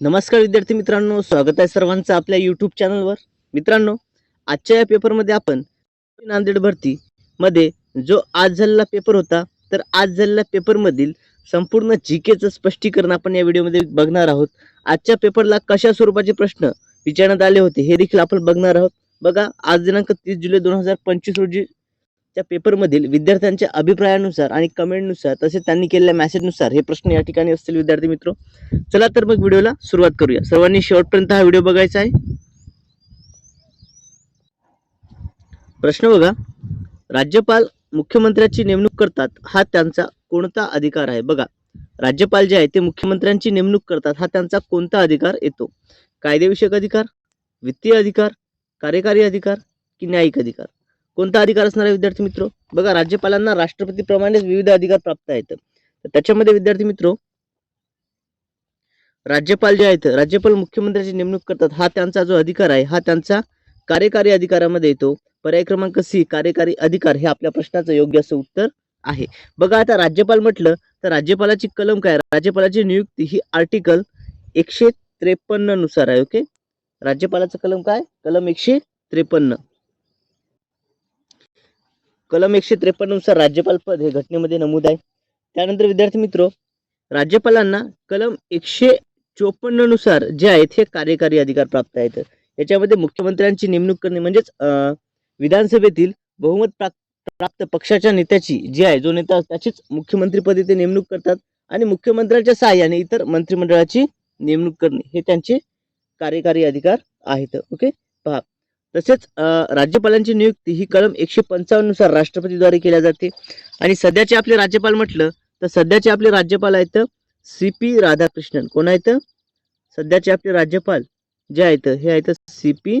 नमस्कार विद्यार्थी मित्रांनो स्वागत आहे सर्वांचं आपल्या यूट्यूब चॅनलवर मित्रांनो आजच्या या पेपरमध्ये आपण नांदेड भरती मध्ये जो आज झालेला पेपर होता तर आज झालेल्या पेपरमधील संपूर्ण जी केचं स्पष्टीकरण आपण या व्हिडिओमध्ये बघणार आहोत. आजच्या पेपरला कशा स्वरूपाचे प्रश्न विचारण्यात आले होते हे देखील आपण बघणार आहोत. बघा आज दिनांक तीस जुलै दोन हजार पंचवीस रोजी त्या पेपरमधील विद्यार्थ्यांच्या अभिप्रायानुसार आणि कमेंटनुसार तसेच त्यांनी केलेल्या मॅसेजनुसार हे प्रश्न या ठिकाणी असतील विद्यार्थी मित्र. चला तर मग व्हिडिओला सुरुवात करूया. सर्वांनी शेवटपर्यंत हा व्हिडिओ बघायचा आहे. प्रश्न बघा. राज्यपाल मुख्यमंत्र्याची नेमणूक करतात हा त्यांचा कोणता अधिकार आहे? बघा. राज्यपाल जे आहे ते मुख्यमंत्र्यांची नेमणूक करतात हा त्यांचा कोणता अधिकार येतो? कायदेविषयक अधिकार वित्तीय अधिकार कार्यकारी अधिकार की न्यायिक अधिकार? कोणता अधिकार असणार आहे विद्यार्थी मित्र? बघा राज्यपालांना राष्ट्रपतीप्रमाणेच विविध अधिकार प्राप्त आहेत. तर त्याच्यामध्ये विद्यार्थी मित्र राज्यपाल जे आहेत राज्यपाल मुख्यमंत्र्याची नेमणूक करतात हा त्यांचा जो अधिकार आहे हा त्यांचा कार्यकारी अधिकारामध्ये येतो. पर्याय क्रमांक सी कार्यकारी अधिकार हे आपल्या प्रश्नाचं योग्य असं उत्तर आहे. बघा आता राज्यपाल म्हटलं तर राज्यपालाची कलम काय? राज्यपालाची नियुक्ती ही आर्टिकल एकशे त्रेपन्ननुसार आहे ओके? राज्यपालाचं कलम काय? कलम एकशे त्रेपन्न. कलम एकशे त्रेपन्ननुसार राज्यपाल पद हे घटनेमध्ये नमूद आहे. त्यानंतर विद्यार्थी मित्र राज्यपालांना कलम एकशे चोपन्ननुसार जे आहेत हे कार्यकारी अधिकार प्राप्त आहेत. याच्यामध्ये मुख्यमंत्र्यांची नेमणूक करणे म्हणजेच विधानसभेतील बहुमत प्राप्त प्राप्त पक्षाच्या नेत्याची जी आहे जो नेता त्याचीच मुख्यमंत्रीपदी ते नेमणूक करतात आणि मुख्यमंत्र्यांच्या सहाय्याने इतर मंत्रिमंडळाची नेमणूक करणे हे त्यांचे कार्यकारी अधिकार आहेत. ओके? तसेच राज्यपालांची नियुक्ती ही कलम एकशे पंचावन्ननुसार राष्ट्रपतीद्वारे केल्या जाते. आणि सध्याचे आपले राज्यपाल म्हटलं तर सध्याचे आपले राज्यपाल आहेत सी पी राधाकृष्णन. कोण आहेत? सध्याचे आपले राज्यपाल जे आहेत हे आहेत सी पी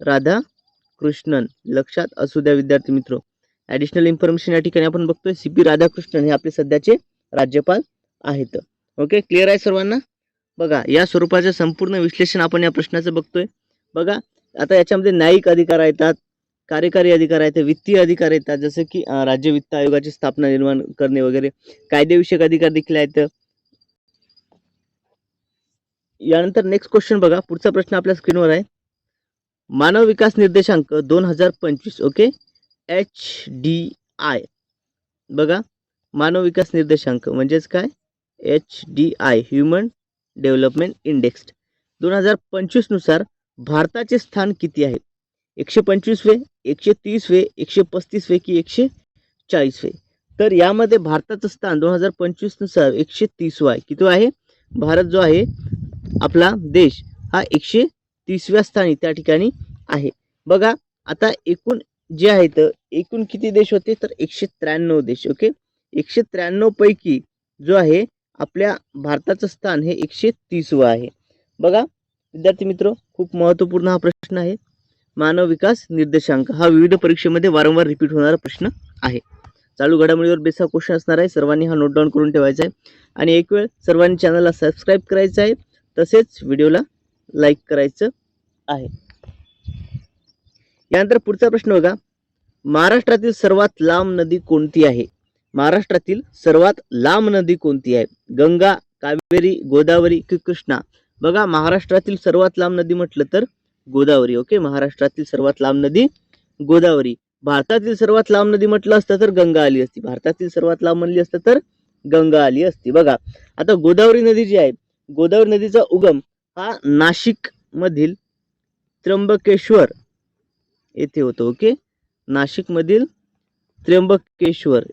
राधाकृष्णन. लक्षात असू द्या विद्यार्थी मित्र. ॲडिशनल इन्फॉर्मेशन या ठिकाणी आपण बघतोय सी पी राधाकृष्णन हे आपले सध्याचे राज्यपाल आहेत. ओके क्लिअर आहे सर्वांना? बघा या स्वरूपाचं संपूर्ण विश्लेषण आपण या प्रश्नाचं बघतोय. बघा आता याच्यामध्ये न्यायिक अधिकार येतात कार्यकारी अधिकार आहेत वित्तीय अधिकार येतात जसं की राज्य वित्त आयोगाची स्थापना निर्माण करणे वगैरे कायदेविषयक अधिकार देखील आहेत. यानंतर नेक्स्ट क्वेश्चन बघा पुढचा प्रश्न आपल्या स्क्रीनवर आहे. मानव विकास निर्देशांक दोन हजार पंचवीस ओके एच डी आय बघा मानव विकास निर्देशांक म्हणजेच काय? H D I human development index दोन हजार पंचवीसनुसार भारताचे स्थान किती आहे? एकशे पंचवीसवे एकशे तीसवे एकशे पस्तीसवे की एकशे चाळीसवे तर यामध्ये भारताचं स्थान दोन हजार पंचवीसनुसार एकशे तीसवा आहे. किती आहे? भारत जो आहे आपला देश हा एकशे तीसव्या स्थानी त्या ठिकाणी आहे. बघा आता एकूण जे आहेत एकूण किती देश होते? तर एकशे त्र्याण्णव देश ओके? एकशे त्र्याण्णव पैकी जो आहे आपल्या भारताचं स्थान हे एकशे तीसवं आहे. बघा विद्यार्थी मित्र खूप महत्त्वपूर्ण हा प्रश्न आहे. मानव विकास निर्देशांक हा विविध परीक्षेमध्ये वारंवार रिपीट होणारा प्रश्न आहे. चालू घडामोडीवर बेसा क्वेश्चन असणार आहे. सर्वांनी हा नोट डाऊन करून ठेवायचा आहे. आणि एक वेळ सर्वांनी चॅनलला सबस्क्राईब करायचं आहे. तसेच व्हिडिओला लाईक करायचं आहे. यानंतर पुढचा प्रश्न बघा. महाराष्ट्रातील सर्वात लांब नदी कोणती आहे? महाराष्ट्रातील सर्वात लांब नदी कोणती आहे? गंगा कावेरी गोदावरी की कृष्णा? बघा महाराष्ट्रातील सर्वात लांब नदी म्हटलं तर गोदावरी ओके? महाराष्ट्रातील सर्वात लांब नदी गोदावरी. भारतातील सर्वात लांब नदी म्हटलं असतं तर गंगा आली असती. भारतातील सर्वात लांब म्हणली असतं तर गंगा आली असती. बघा आता गोदावरी नदी जी आहे गोदावरी नदीचा उगम हा नाशिक मधील त्र्यंबकेश्वर येथे होतो ओके? नाशिक मधील त्र्यंबकेश्वर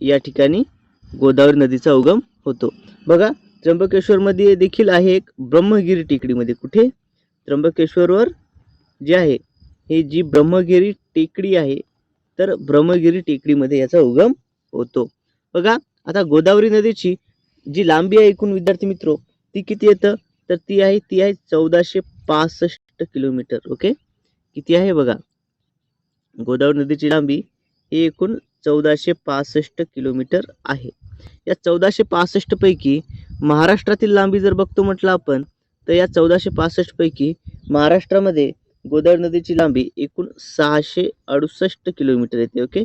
या ठिकाणी गोदावरी नदीचा उगम होतो. बघा त्र्यंबकेश्वर मध्ये देखील आहे एक ब्रह्मगिरी टेकडीमध्ये. कुठे? त्र्यंबकेश्वरवर जे आहे हे जी ब्रह्मगिरी टेकडी आहे तर ब्रह्मगिरी टेकडीमध्ये याचा उगम होतो. बघा आता गोदावरी नदीची जी लांबी आहे एकूण विद्यार्थी मित्र ती किती येतं? तर ती आहे ती आहे चौदाशे पासष्ट किलोमीटर ओके? किती आहे बघा? गोदावरी नदीची लांबी ही एकूण चौदाशे पासष्ट किलोमीटर आहे. या चौदाशे पासष्ट पैकी महाराष्ट्रातील लांबी जर बघतो म्हटलं आपण तर या चौदाशे पासष्ट पैकी महाराष्ट्रामध्ये गोदावरी नदीची लांबी एकूण सहाशे अडुसष्ट किलोमीटर येते ओके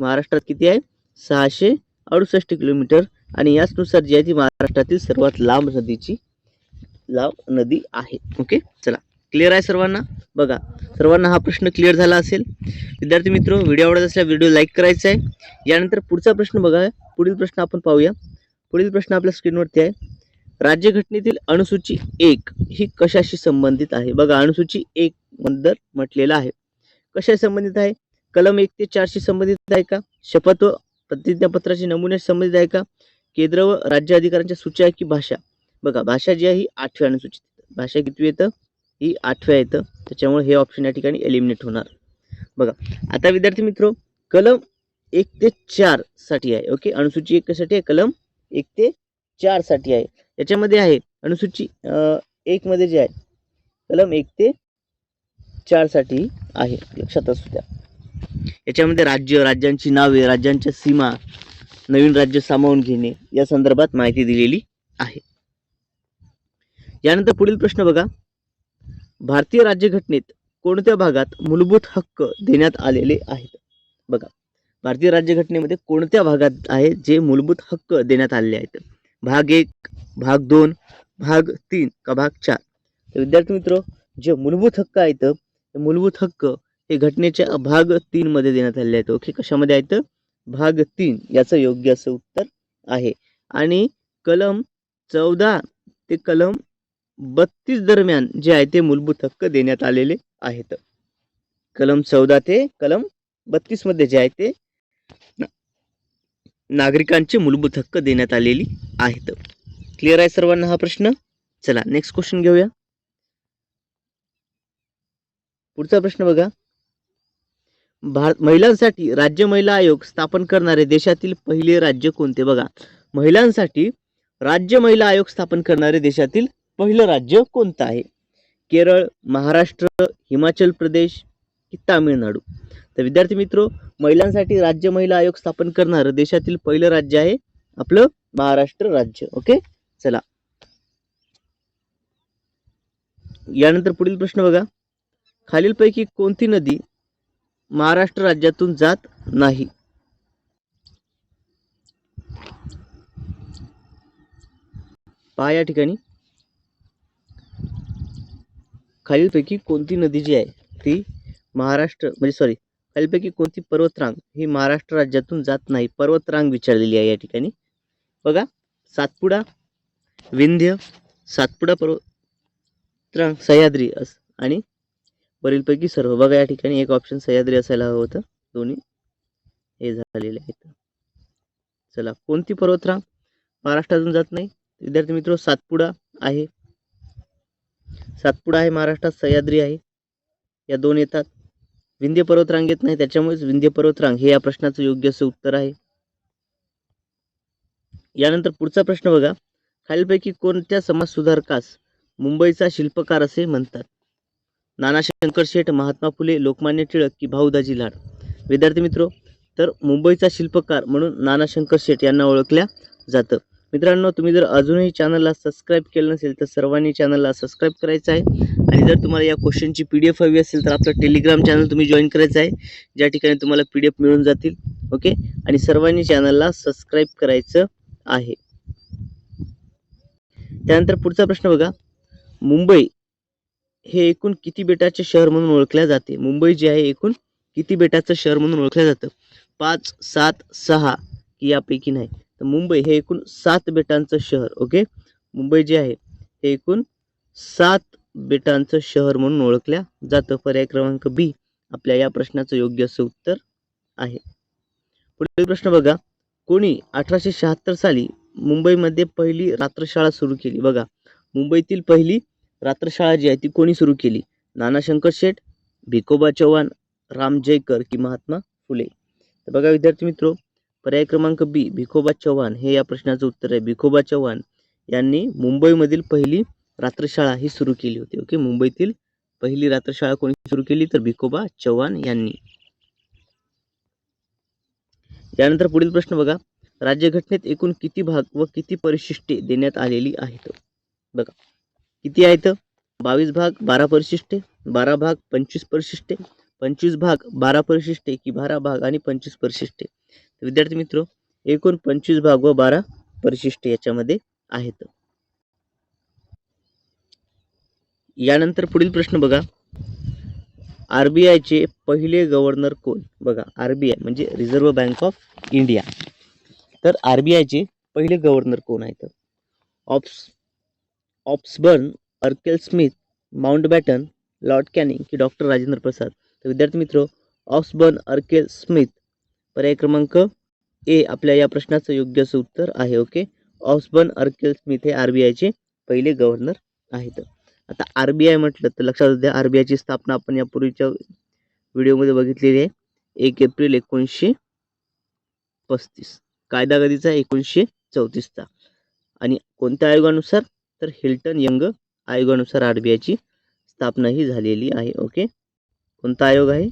महाराष्ट्रात किती आहे? सहाशे अडुसष्ट किलोमीटर. आणि याचनुसार जी आहे ती महाराष्ट्रातील सर्वात लांब नदीची लांब नदी आहे ओके चला क्लिअर आहे सर्वांना? बघा सर्वांना हा प्रश्न क्लिअर झाला असेल. विद्यार्थी मित्र व्हिडिओ आवडत असल्या व्हिडिओ लाईक करायचा आहे. यानंतर पुढचा प्रश्न बघा पुढील प्रश्न आपण पाहूया. पुढील प्रश्न आपल्या स्क्रीनवरती आहे. राज्यघटनेतील अनुसूची एक ही कशाशी संबंधित आहे? बघा अनुसूची एक बद्दल म्हटलेलं आहे. कशाशी संबंधित आहे? कलम एक ते चारशी संबंधित आहे का? शपथ व प्रतिज्ञापत्राचे नमुने संबंधित आहे का? केंद्र व राज्य अधिकाऱ्यांच्या सूच्या की भाषा? बघा भाषा जी आहे ही आठव्या अनुसूचित. भाषा किती येतं? ही आठव्या येतं. त्याच्यामुळे हे ऑप्शन या ठिकाणी एलिमिनेट होणार. बघा आता विद्यार्थी मित्र कलम एक ते चारसाठी आहे ओके? अनुसूची एक साठी आहे? कलम एक ते चारसाठी आहे. याच्यामध्ये आहे अनुसूची एक मध्ये जे आहे कलम एक ते चारसाठी आहे. लक्षात असू द्या. याच्यामध्ये राज्य राज्यांची नावे राज्यांच्या सीमा नवीन राज्य सामावून घेणे या संदर्भात माहिती दिलेली आहे. यानंतर पुढील प्रश्न बघा. भारतीय राज्यघटनेत कोणत्या भागात मूलभूत हक्क देण्यात आलेले आहेत? बघा. भारतीय राज्यघटनेमध्ये कोणत्या भागात आहे जे मूलभूत हक्क देण्यात आलेले आहेत? भाग एक भाग दोन भाग तीन का भाग चार? तर विद्यार्थी मित्र जे मूलभूत हक्क आहेत ते मूलभूत हक्क हे घटनेच्या भाग तीन मध्ये देण्यात आलेले आहेत. ओके कशामध्ये आहेत? भाग तीन याचं योग्य असं उत्तर आहे. आणि कलम चौदा ते कलम बत्तीस दरम्यान जे आहे ते मूलभूत हक्क देण्यात आलेले आहेत. कलम चौदा ते कलम बत्तीसमध्ये जे आहे ते नागरिकांचे मूलभूत हक्क देण्यात आलेली आहेत. क्लिअर आहे सर्वांना हा प्रश्न? चला नेक्स्ट क्वेश्चन घेऊया. पुढचा प्रश्न बघा. भारत महिलांसाठी राज्य महिला आयोग स्थापन करणारे देशातील पहिले राज्य कोणते? बघा महिलांसाठी राज्य महिला आयोग स्थापन करणारे देशातील पहिलं राज्य कोणतं आहे? केरळ महाराष्ट्र हिमाचल प्रदेश की तामिळनाडू? तर विद्यार्थी मित्र महिलांसाठी राज्य महिला आयोग स्थापन करणारं देशातील पहिलं राज्य आहे आपलं महाराष्ट्र राज्य. ओके? चला. यानंतर पुढील प्रश्न बघा. खालीलपैकी कोणती नदी महाराष्ट्र राज्यातून जात नाही? पहा या ठिकाणी. खालीलपैकी कोणती नदी जी आहे ती महाराष्ट्र म्हणजे सॉरी खालीलपैकी कोणती पर्वतरांग ही महाराष्ट्र राज्यातून जात नाही? पर्वतरांग विचारलेली आहे या ठिकाणी. बघा सातपुडा विंध्य सातपुडा पर्वतरांग सह्याद्री अस आणि वरीलपैकी सर्व. बघा या ठिकाणी एक ऑप्शन सह्याद्री असायला हवं होतं. दोन्ही हे झालेले आहेत. चला कोणती पर्वतरांग महाराष्ट्रातून जात नाही? विद्यार्थी मित्र सातपुडा आहे. सातपुडा आहे महाराष्ट्रात सह्याद्री आहे. या दोन येतात. विंध्य पर्वतरांग येत नाही त्याच्यामुळेच विंध्य पर्वतरांग हे या प्रश्नाचं योग्य असं उत्तर आहे. यानंतर पुढचा प्रश्न बघा. खालीलपैकी कोणत्या समाज सुधारकास मुंबईचा शिल्पकार असे म्हणतात? नाना शंकर शेठ महात्मा फुले लोकमान्य टिळक की भाऊदाजी लाड? विद्यार्थी मित्र तर मुंबईचा शिल्पकार म्हणून नाना शंकर शेठ यांना ओळखल्या जातं. मित्रांनो तुम्ही जर अजूनही चॅनलला सबस्क्राईब केलं नसेल तर सर्वांनी चॅनलला सबस्क्राईब करायचं आहे. आणि जर तुम्हाला या क्वेश्चनची पी डी एफ हवी असेल तर आपलं टेलिग्राम चॅनल तुम्ही जॉईन करायचं आहे. ज्या ठिकाणी तुम्हाला पी डी एफ मिळून जातील ओके? आणि सर्वांनी चॅनलला सबस्क्राईब करायचं आहे. त्यानंतर पुढचा प्रश्न बघा. मुंबई हे एकूण किती बेटाचे शहर म्हणून ओळखल्या जाते? मुंबई जे आहे एकूण किती बेटाचं शहर म्हणून ओळखलं जातं? पाच सात सहा की यापैकी नाही. तर मुंबई हे एकूण सात बेटांचं शहर ओके? मुंबई जे आहे हे एकूण सात बेटांचं शहर म्हणून ओळखल्या जातं. पर्याय क्रमांक बी आपल्या या प्रश्नाचं योग्य असं उत्तर आहे. पुढील प्रश्न बघा. कोणी अठराशे शहात्तर साली मुंबईमध्ये पहिली रात्रशाळा सुरू केली? बघा. मुंबईतील पहिली रात्रशाळा जी आहे ती कोणी सुरू केली? नाना शंकर शेठ भिकोबा चव्हाण राम जयकर की महात्मा फुले. तर बघा विद्यार्थी मित्रो पर्याय क्रमांक बी भिकोबा चव्हाण हे या प्रश्नाचं उत्तर आहे. भिकोबा चव्हाण यांनी मुंबईमधील पहिली रात्रशाळा ही सुरू केली होती. ओके? मुंबईतील पहिली रात्रशाळा कोणी सुरू केली? तर भिकोबा चव्हाण यांनी. यानंतर पुढील प्रश्न बघा. राज्यघटनेत एकूण किती भाग व किती परिशिष्टे देण्यात आलेली आहेत? बघा. किती आहेत? बावीस भाग बारा परिशिष्टे बारा भाग पंचवीस परिशिष्टे पंचवीस भाग बारा परिशिष्टे की बारा भाग आणि पंचवीस परिशिष्टे. तर विद्यार्थी मित्र एकूण पंचवीस भाग व बारा परिशिष्टे याच्यामध्ये आहेत. यानंतर पुढील प्रश्न बघा. आर बी आयचे पहिले गव्हर्नर कोण? बघा आर बी आय म्हणजे रिझर्व्ह बँक ऑफ इंडिया तर आर बी आयचे पहिले गव्हर्नर कोण आहेत? Ops Osborne Arkell Smith Mountbatten Lord Canning की डॉक्टर राजेंद्र प्रसाद. तर विद्यार्थी मित्र ऑप्सबर्न अर्केल स्मिथ पर्याय क्रमांक ए आपल्या या प्रश्नाचं योग्य असं उत्तर आहे ओके ऑप्सबर्न अर्केल स्मिथ हे आर बी आयचे पहिले गव्हर्नर आहेत. आता आर बी आय म्हटलं तर लक्षात द्या आर बी आयची स्थापना आपण यापूर्वीच्या व्हिडिओमध्ये बघितलेली आहे. एक एप्रिल एकोणीसशे पस्तीस. कायदा कधीचा एकोणीसशे चौतीसचा आणि कोणत्या आयोगानुसार? तर हिल्टन यंग आयोगानुसार आर बी आयची स्थापना ही झालेली आहे. ओके? कोणता आयोग आहे?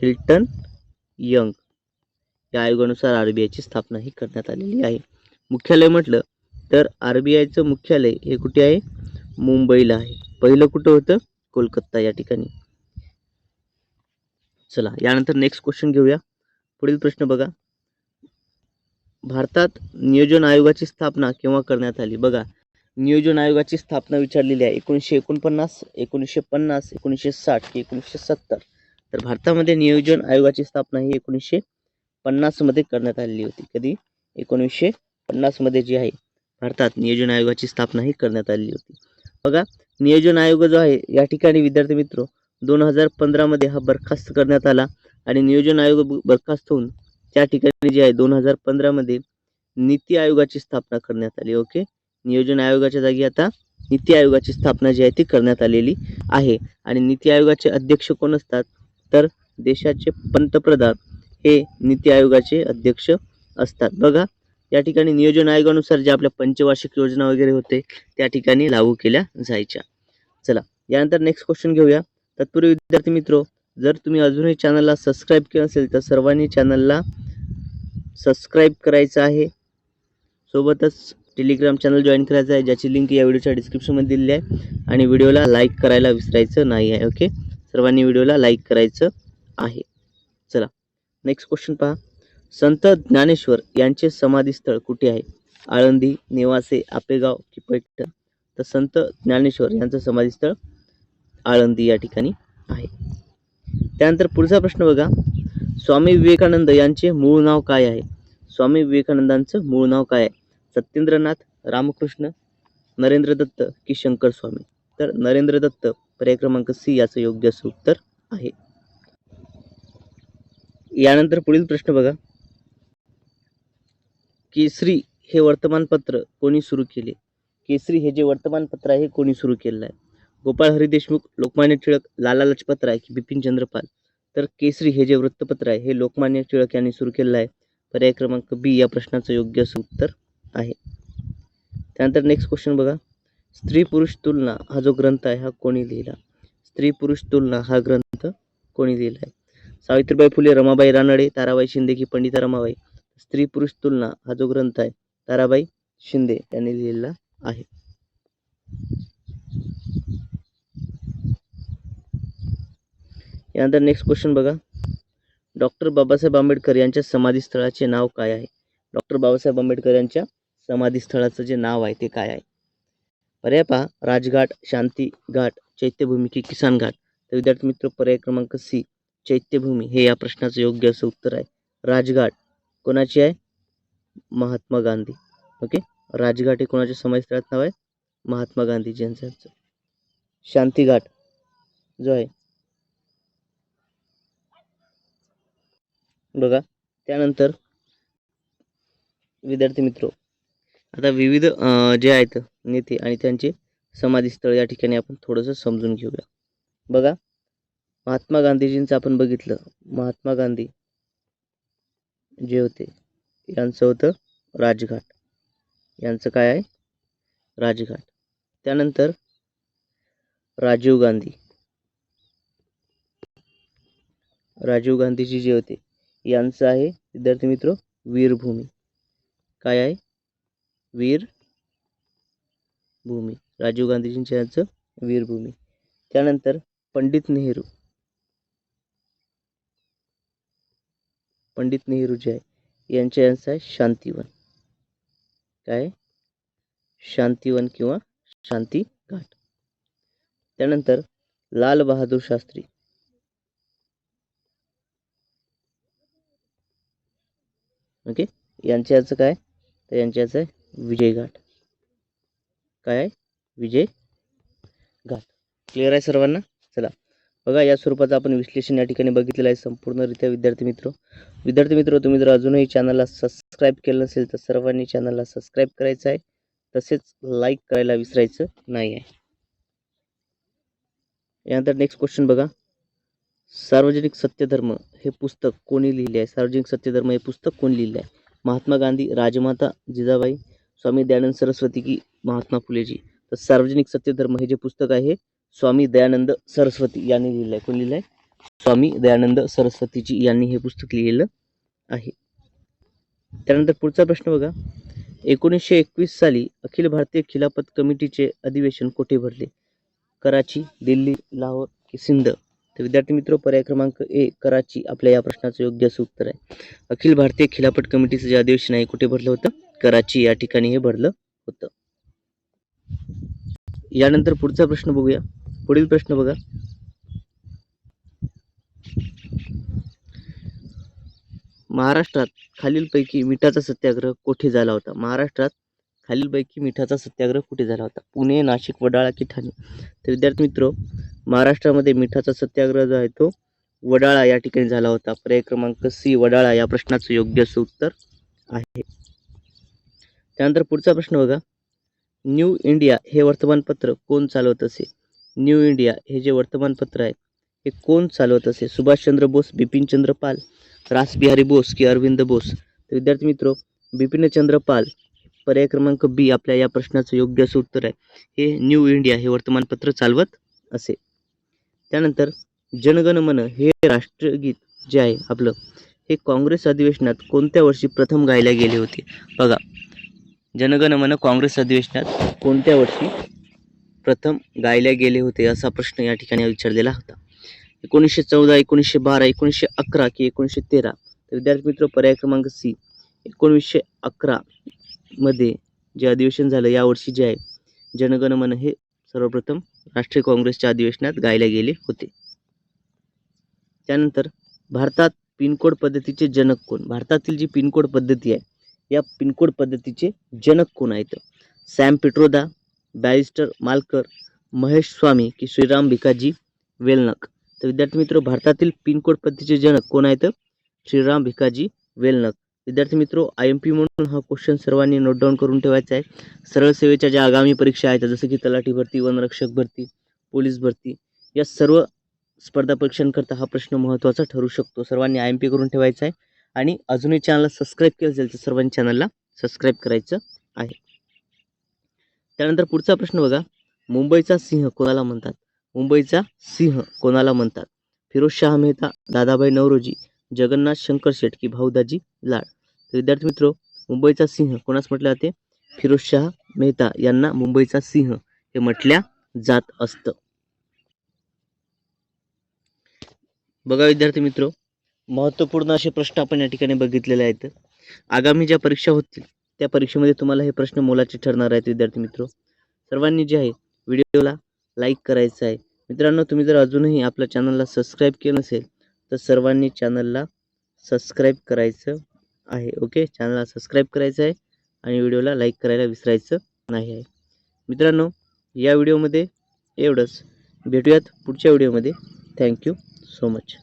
Hilton Young. या आयोगानुसार आर बी आयची स्थापना ही करण्यात आलेली आहे. मुख्यालय म्हटलं तर आर बी आयचं मुख्यालय हे कुठे आहे? मुंबईला आहे. पहिलं कुठं होतं? कोलकाता या ठिकाणी. चला यानंतर नेक्स्ट क्वेश्चन घेऊया. पुढील प्रश्न बघा. भारतात नियोजन आयोगाची स्थापना केव्हा करण्यात आली? बघा नियोजन आयोगाची स्थापना विचारलेली आहे. एकोणीसशे एकोणपन्नास एकोणीसशे पन्नास एकोणीसशे साठ की एकोणीसशे सत्तर. तर भारतामध्ये नियोजन आयोगाची स्थापना ही एकोणीसशे पन्नासमध्ये करण्यात आलेली होती. कधी? एकोणीसशे पन्नासमध्ये जी आहे. भारतात नियोजन आयोगाची स्थापना ही करण्यात आलेली होती. बघा नियोजन आयोग जो आहे या ठिकाणी विद्यार्थी मित्र दोन हजार पंधरामध्ये हा बरखास्त करण्यात आला आणि नियोजन आयोग बरखास्त होऊन त्या ठिकाणी जे आहे दोन हजार पंधरामध्ये नीती आयोगाची स्थापना करण्यात आली ओके? नियोजन आयोगाच्या जागी आता नीती आयोगाची स्थापना जी आहे ती करण्यात आलेली आहे. आणि नीती आयोगाचे अध्यक्ष कोण असतात? तर देशाचे पंतप्रधान हे नीती आयोगाचे अध्यक्ष असतात. बघा या ठिकाणी नियोजन आयोगानुसार जे आपल्या पंचवार्षिक योजना वगैरे होते त्या ठिकाणी लागू केल्या जायच्या. चला यानंतर नेक्स्ट क्वेश्चन घेऊया. तत्पूर्वी विद्यार्थी मित्र जर तुम्ही अजूनही चॅनलला सबस्क्राईब केलं असेल तर सर्वांनी चॅनलला सबस्क्राईब करायचं आहे. सोबतच टेलिग्राम चॅनल जॉईन करायचं आहे ज्याची लिंक या व्हिडिओच्या डिस्क्रिप्शनमध्ये दिलेली आहे. आणि व्हिडिओला लाईक करायला विसरायचं नाही आहे ओके सर्वांनी व्हिडिओला लाईक करायचं आहे. चला नेक्स्ट क्वेश्चन पहा. संत ज्ञानेश्वर यांचे समाधीस्थळ कुठे आहे? आळंदी नेवासे आपेगाव की पैठण? तर संत ज्ञानेश्वर यांचं समाधीस्थळ आळंदी या ठिकाणी आहे. त्यानंतर पुढचा प्रश्न बघा. स्वामी विवेकानंद यांचे मूळ नाव काय आहे? स्वामी विवेकानंदांचं मूळ नाव काय आहे? सत्येंद्रनाथ रामकृष्ण नरेंद्र दत्त की शंकर स्वामी? तर नरेंद्र दत्त पर्याय क्रमांक सी याचं योग्य असं उत्तर आहे. यानंतर पुढील प्रश्न बघा. केसरी हे वर्तमानपत्र कोणी सुरू केले? केसरी हे जे वर्तमानपत्र आहे हे कोणी सुरू केलेलं आहे? गोपाळ हरी देशमुख लोकमान्य टिळक लाला लजपत राय की बिपिन चंद्रपाल? तर केसरी हे जे वृत्तपत्र आहे हे लोकमान्य टिळक यांनी सुरू केलेलं आहे. पर्याय क्रमांक बी या प्रश्नाचं योग्य असं उत्तर आहे. त्यानंतर नेक्स्ट क्वेश्चन बघा. स्त्री पुरुष तुलना हा जो ग्रंथ आहे हा कोणी लिहिला? स्त्री पुरुष तुलना हा ग्रंथ कोणी लिहिला आहे? सावित्रीबाई फुले रमाबाई रानडे ताराबाई शिंदे की पंडिता रमाबाई? स्त्री पुरुष तुलना हा जो ग्रंथ आहे ताराबाई शिंदे यांनी लिहिलेला आहे. यानंतर नेक्स्ट क्वेश्चन बघा. डॉक्टर बाबासाहेब आंबेडकर यांच्या समाधीस्थळाचे नाव काय आहे? डॉक्टर बाबासाहेब आंबेडकर यांच्या समाधीस्थळाचं जे नाव आहे ते काय आहे? पर्याय पहा. राजघाट शांती घाट चैत्यभूमी की किसान घाट. तर विद्यार्थी मित्र पर्याय क्रमांक सी चैत्यभूमी. हे या प्रश्नाचं योग्य असं उत्तर आहे. राजघाट कोणाची आहे? महात्मा गांधी. ओके राजघाट हे कोणाच्या समाजस्थळात नाव आहे? महात्मा गांधीजी यांचं. शांतीघाट जो आहे. बघा त्यानंतर विद्यार्थी मित्र आता विविध जे आहेत नेते आणि त्यांचे समाधीस्थळ या ठिकाणी आपण थोडंसं समजून घेऊया. बघा महात्मा गांधीजींचं आपण बघितलं. महात्मा गांधी जे होते यांचं होतं राजघाट. यांचं काय आहे? राजघाट. त्यानंतर राजीव गांधी. राजीव गांधीजी जे होते यांचं आहे विद्यार्थी मित्र वीरभूमी. काय आहे? वीर भूमी राजीव गांधीजींच्या यांचं वीरभूमी. त्यानंतर पंडित नेहरू. पंडित नेहरूजी आहे यांच्या यांचं आहे शांतिवन. काय? शांतीवन शांतिवन किंवा शांती घाट त्यानंतर लाल बहादूर शास्त्री. ओके? यांचे याचं काय? तर यांचे याचं आहे विजय घाट काय आहे? विजय घाट क्लिअर आहे सर्वांना? चला. बघा या स्वरूपाचं आपण विश्लेषण या ठिकाणी बघितलेलं आहे संपूर्णरित्या विद्यार्थी मित्र. विद्यार्थी मित्र तुम्ही जर अजूनही चॅनलला सबस्क्राईब केलं नसेल तर सर्वांनी चॅनलला सबस्क्राईब करायचं आहे. तसेच लाईक करायला विसरायचं नाही आहे यानंतर नेक्स्ट क्वेश्चन बघा. सार्वजनिक सत्यधर्म हे पुस्तक कोणी लिहिले आहे? सार्वजनिक सत्यधर्म हे पुस्तक कोणी लिहिले आहे? महात्मा गांधी राजमाता जिजाबाई स्वामी दयानंद सरस्वती की महात्मा फुलेजी. तर सार्वजनिक सत्यधर्म हे जे पुस्तक आहे स्वामी दयानंद सरस्वती यांनी लिहिलं आहे कोण लिहिलं आहे स्वामी दयानंद सरस्वतीजी यांनी हे पुस्तक लिहिलेलं आहे. त्यानंतर पुढचा प्रश्न बघा. एकोणीसशे एकवीस साली अखिल भारतीय खिलाफत कमिटीचे अधिवेशन कुठे भरले? कराची दिल्ली लाहोर की सिंध? तर विद्यार्थी मित्र पर्याय क्रमांक ए कराची. आपल्या या प्रश्नाचं योग्य असं उत्तर आहे. अखिल भारतीय खिलाफत कमिटीचं जे अधिवेशन आहे कुठे भरलं होतं? कराची. या ठिकाणी हे भरलं होतं. यानंतर पुढचा प्रश्न बघूया. पुढील प्रश्न बघा. महाराष्ट्रात खालीलपैकी मिठाचा सत्याग्रह कोठे झाला होता? महाराष्ट्रात खालीलपैकी मिठाचा सत्याग्रह कुठे झाला होता? पुणे नाशिक वडाळा की ठाणे? तर विद्यार्थी मित्र महाराष्ट्रामध्ये मिठाचा सत्याग्रह जो आहे तो वडाळा या ठिकाणी झाला होता. पर्याय क्रमांक सी वडाळा या प्रश्नाचं योग्य असं उत्तर आहे. त्यानंतर पुढचा प्रश्न बघा. न्यू इंडिया हे वर्तमानपत्र कोण चालवत असे? न्यू इंडिया हे जे वर्तमानपत्र आहे हे कोण चालवत असे सुभाषचंद्र बोस बिपिनचंद्र पाल रासबिहारी बोस की अरविंद बोस? तर विद्यार्थी मित्र बिपिनचंद्र पाल पर्याय क्रमांक बी आपल्या या प्रश्नाचं योग्य असं उत्तर आहे. हे न्यू इंडिया हे वर्तमानपत्र चालवत असे त्यानंतर जनगण मन हे राष्ट्रगीत जे आहे आपलं हे काँग्रेस अधिवेशनात कोणत्या वर्षी प्रथम गायला गेले होते? बघा जनगण मन काँग्रेस अधिवेशनात कोणत्या वर्षी प्रथम गायले गेले होते असा प्रश्न या ठिकाणी विचारलेला होता. एकोणीसशे चौदा एकोणीसशे बारा एकोणीसशे अकरा की एकोणीसशे तेरा? तर विद्यार्थी मित्र पर्याय क्रमांक सी. एकोणीसशे अकरा मध्ये जे अधिवेशन झालं यावर्षी जे आहे जनगण मन हे सर्वप्रथम राष्ट्रीय काँग्रेसच्या अधिवेशनात गायले गेले होते. त्यानंतर भारतात पिनकोड पद्धतीचे जनक कोण? भारतातील जी पिनकोड पद्धती आहे या पिनकोड पद्धतीचे जनक कोण आहेत? सॅम पिट्रोदा बॅरिस्टर मालकर महेश स्वामी की श्रीराम भिकाजी वेलनक तर विद्यार्थी मित्र भारतातील पिनकोड पद्धतीचे जनक कोण आहेत? श्रीराम भिकाजी वेलनक विद्यार्थी मित्र आय एम पी म्हणून हा क्वेश्चन सर्वांनी नोट डाऊन करून ठेवायचा आहे. सरळ सेवेच्या ज्या आगामी परीक्षा आहेत जसं की तलाठी भरती वनरक्षक भरती पोलीस भरती या सर्व स्पर्धा परीक्षांकरता हा प्रश्न महत्त्वाचा ठरू शकतो. सर्वांनी आय एम पी करून ठेवायचा आहे. आणि अजूनही चॅनलला सबस्क्राईब केलं असेल तर सर्वांनी चॅनलला सबस्क्राईब करायचं आहे. त्यानंतर पुढचा प्रश्न बघा. मुंबईचा सिंह कोणाला म्हणतात? मुंबईचा सिंह कोणाला म्हणतात? फिरोज शाह मेहता दादाभाई नवरोजी जगन्नाथ शंकर शेटकी भाऊदाजी लाड. तर विद्यार्थी मित्र मुंबईचा सिंह कोणास म्हटलं जाते? फिरोज शाह मेहता यांना मुंबईचा सिंह हे म्हटल्या जात असतं. बघा विद्यार्थी मित्र महत्त्वपूर्ण असे प्रश्न आपण या ठिकाणी बघितलेले आहेत. आगामी ज्या परीक्षा होतील त्या परीक्षेमध्ये तुम्हाला हे प्रश्न मोलाचे ठरणार आहेत विद्यार्थी मित्र. सर्वांनी जे आहे व्हिडिओला लाईक करायचं आहे. मित्रांनो तुम्ही जर अजूनही आपल्या चॅनलला सबस्क्राईब केलं नसेल तर सर्वांनी चॅनलला सबस्क्राईब करायचं आहे ओके चॅनलला सबस्क्राईब करायचं आहे आणि व्हिडिओला लाईक करायला विसरायचं नाही आहे. मित्रांनो या व्हिडिओमध्ये एवढंच. भेटूयात पुढच्या व्हिडिओमध्ये. Thank you so much